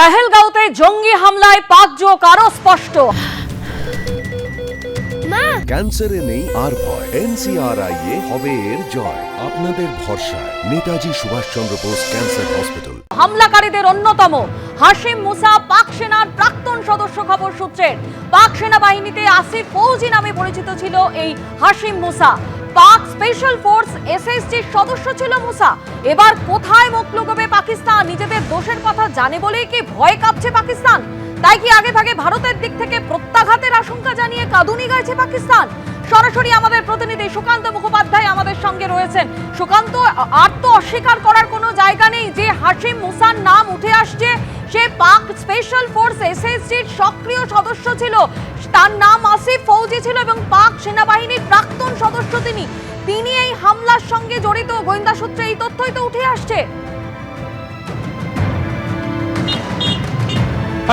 পেহেলগাঁওতে জঙ্গি হামলায় পাঁচ যোগ আরও স্পষ্ট। ক্যান্সারে নেই আর ভয়। এনসিআরআই এ হবে এর জয়। আপনাদের ভরসা নেতাজি সুভাষচন্দ্র বোস ক্যান্সার হসপিটাল। হামলাকারীদের অন্যতম। হাশিম মুসা পাক সেনার প্রাক্তন সদস্য খবর সূত্রের পাক সেনাবাহিনীতে আসিফ ফৌজি নামে পরিচিত ছিল এই হাসিম মুসা। পাক স্পেশাল ফোর্স এসএসজির সদস্য ছিল মুসা। এবার কোথায় মুখ লুকোবে পাকিস্তান? নিজেদের দোষের কথা জানে বলেই কি ভয় কাঁপছে পাকিস্তান? তাই কি আগে ভাগে ভারতের দিক থেকে প্রত্যাঘাতের আশঙ্কা জানিয়ে কাঁদুনি গাইছে পাকিস্তান? সরাসরি আমাদের প্রতিনিধি সুকান্ত মুখোপাধ্যায় আমাদের সঙ্গে রয়েছেন। সুকান্ত আর তো অস্বীকার করার কোনো জায়গা নেই যে হাসিম মুসার নাম উঠে আসছে। সে পাক স্পেশাল ফোর্স এসএসজির সক্রিয় সদস্য ছিল। তার নাম আসিফ ফৌজি ছিল এবং পাক সেনাবাহিনীর প্রাক্তন সদস্য তিনি। তিনি এই হামলার সঙ্গে জড়িত। গোয়েন্দা সূত্রে এই তথ্যই তো উঠে আসছে।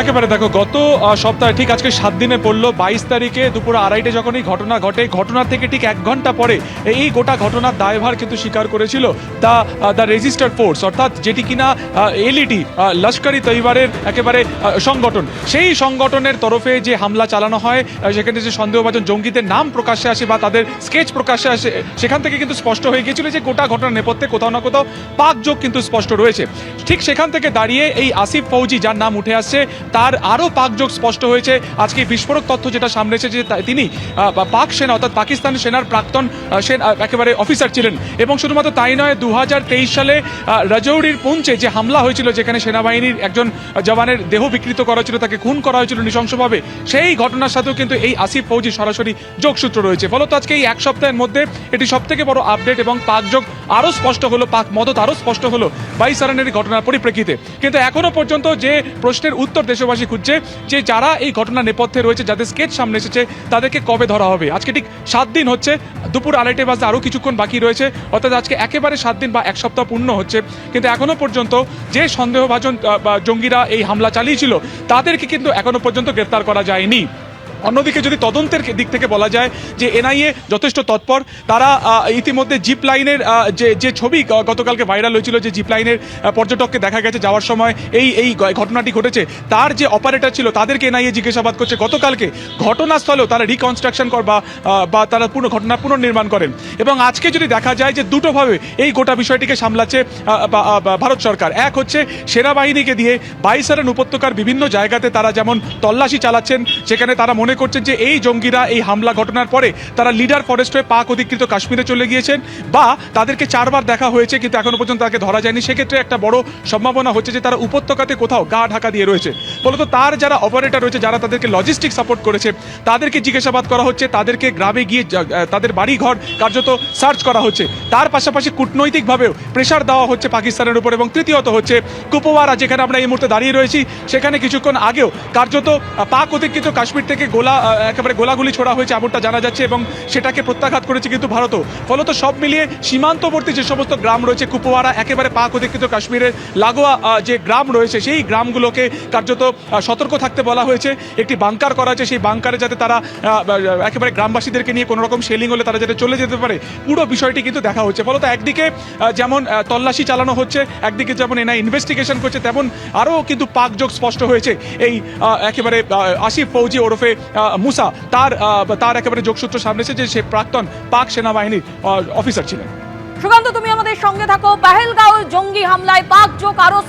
একেবারে দেখো, গত সপ্তাহে, ঠিক আজকে সাত দিনে পড়ল, বাইশ তারিখে দুপুর আড়াইটে যখন এই ঘটনা ঘটে, ঘটনা থেকে ঠিক এক ঘণ্টা পরে এই গোটা ঘটনার দায়ভার কিন্তু স্বীকার করেছিল দ্য দ্য রেজিস্টার্ড ফোর্স, অর্থাৎ যেটি কিনা এলইটি লস্করি তৈবারের একেবারে সংগঠন। সেই সংগঠনের তরফে যে হামলা চালানো হয় সেখানে যে সন্দেহভাজন জঙ্গিদের নাম প্রকাশ্যে আসে বা তাদের স্কেচ প্রকাশ্যে আসে, সেখান থেকে কিন্তু স্পষ্ট হয়ে গিয়েছিল যে গোটা ঘটনার নেপথ্যে কোথাও না কোথাও পাক যোগ কিন্তু স্পষ্ট রয়েছে। ঠিক সেখান থেকে দাঁড়িয়ে এই আসিফ ফৌজি, যার নাম উঠে আসছে তার আরও পাকযোগ স্পষ্ট হয়েছে। আজকে বিস্ফোরক তথ্য যেটা সামনে এসেছে তিনি পাক সেনা, অর্থাৎ পাকিস্তান সেনার প্রাক্তন সেন একেবারে অফিসার ছিলেন। এবং শুধুমাত্র তাই নয় দু সালে রাজৌরির পুঞ্চে যে হামলা হয়েছিল, যেখানে সেনাবাহিনীর একজন জওয়ানের দেহ বিকৃত করা হয়েছিল, তাকে খুন করা হয়েছিল নৃশংসভাবে, সেই ঘটনার সাথেও কিন্তু এই আসিফ ফৌজি সরাসরি যোগসূত্র রয়েছে। ফলত আজকে এই এক সপ্তাহের মধ্যে এটি সব থেকে বড় আপডেট এবং পাকযোগ আরও স্পষ্ট হলো, পাক মদত আরও স্পষ্ট হলো বাইশ রানের ঘটনার পরিপ্রেক্ষিতে। কিন্তু এখনও পর্যন্ত যে প্রশ্নের উত্তর দেশবাসী খুঁজছে, যে যারা এই ঘটনা নেপথ্যে রয়েছে, যাদের স্কেচ সামনে এসেছে, তাদেরকে কবে ধরা হবে? আজকে ঠিক সাত দিন হচ্ছে, দুপুর আড়াইটে বাজে আরও কিছুক্ষণ বাকি রয়েছে, অর্থাৎ আজকে একেবারে সাত দিন বা এক সপ্তাহ পূর্ণ হচ্ছে। কিন্তু এখনও পর্যন্ত যে সন্দেহভাজন জঙ্গিরা এই হামলা চালিয়েছিল, তাদেরকে কিন্তু এখনও পর্যন্ত গ্রেপ্তার করা যায়নি। অন্যদিকে যদি তদন্তের দিক থেকে বলা যায় যে এনআইএ যথেষ্ট তৎপর, তারা ইতিমধ্যে জিপ লাইনের যে যে ছবি গতকালকে ভাইরাল হয়েছিল যে জিপ লাইনের পর্যটককে দেখা গেছে যাওয়ার সময়, এই এই ঘটনাটি ঘটেছে, তার যে অপারেটর ছিল, তাদেরকে এনআইএ জিজ্ঞাসাবাদ করছে। গতকালকে ঘটনাস্থলেও তারা রিকনস্ট্রাকশন কর, বা তারা পুনঃ ঘটনা পুনর্নির্মাণ করেন। এবং আজকে যদি দেখা যায় যে দুটোভাবে এই গোটা বিষয়টিকে সামলাচ্ছে ভারত সরকার, এক হচ্ছে সেনাবাহিনীকে দিয়ে বাইসারান উপত্যকার বিভিন্ন জায়গাতে তারা যেমন তল্লাশি চালাচ্ছেন, সেখানে তারা মনে করছেন যে এই জঙ্গিরা এই হামলা ঘটনার পরে তারা লিডার ফরেস্ট হয়ে পাক অধিকৃত কাশ্মীরে চলে গিয়েছেন বা তাদেরকে চারবার দেখা হয়েছে, কিন্তু এখনও পর্যন্ত তাকে ধরা যায়নি। সেক্ষেত্রে একটা বড় সম্ভাবনা হচ্ছে যে তারা উপত্যকাতে কোথাও গা ঢাকা দিয়ে রয়েছে। ফলত তার যারা অপারেটর রয়েছে, যারা তাদেরকে লজিস্টিক সাপোর্ট করেছে, তাদেরকে জিজ্ঞাসাবাদ করা হচ্ছে, তাদেরকে গ্রামে গিয়ে তাদের বাড়ি ঘর কার্যত সার্চ করা হচ্ছে। তার পাশাপাশি কূটনৈতিকভাবেও প্রেশার দেওয়া হচ্ছে পাকিস্তানের উপর এবং তৃতীয়ত হচ্ছে কুপওয়ারা, যেখানে আমরা এই মুহূর্তে দাঁড়িয়ে রয়েছি, সেখানে কিছুক্ষণ আগেও কার্যত পাক অধিকৃত কাশ্মীর থেকে গোলা একেবারে গোলাগুলি ছোড়া হয়েছে এমনটা জানা যাচ্ছে এবং সেটাকে প্রত্যাঘাত করেছে কিন্তু ভারতও। ফলত সব মিলিয়ে সীমান্তবর্তী যে সমস্ত গ্রাম রয়েছে কুপওয়ারা একেবারে পাক অধিকৃত কাশ্মীরের লাগোয়া যে গ্রাম রয়েছে, সেই গ্রামগুলোকে কার্যত সতর্ক থাকতে বলা হয়েছে। একটি বাংকার করা হয়েছে, সেই বাংকারে যাতে তারা একেবারে গ্রামবাসীদেরকে নিয়ে কোনো রকম শেলিং হলে তারা যাতে চলে যেতে পারে। পুরো বিষয়টি কিন্তু দেখা হচ্ছে। ফলত একদিকে যেমন তল্লাশি চালানো হচ্ছে, একদিকে যেমন এনা ইনভেস্টিগেশন করছে, তেমন আরও কিন্তু পাকযোগ স্পষ্ট হয়েছে। এই একেবারে আসিফ ফৌজি ওরফে মুসা, তার তার একেবারে যোগসূত্র সামনে এসেছে যে সে প্রাক্তন পাক সেনাবাহিনীর অফিসার ছিলেন। সুকান্ত, তুমি আমাদের সঙ্গে থাকো। পাহেলগাঁও জঙ্গি হামলায় পাক যোগ স্পষ্ট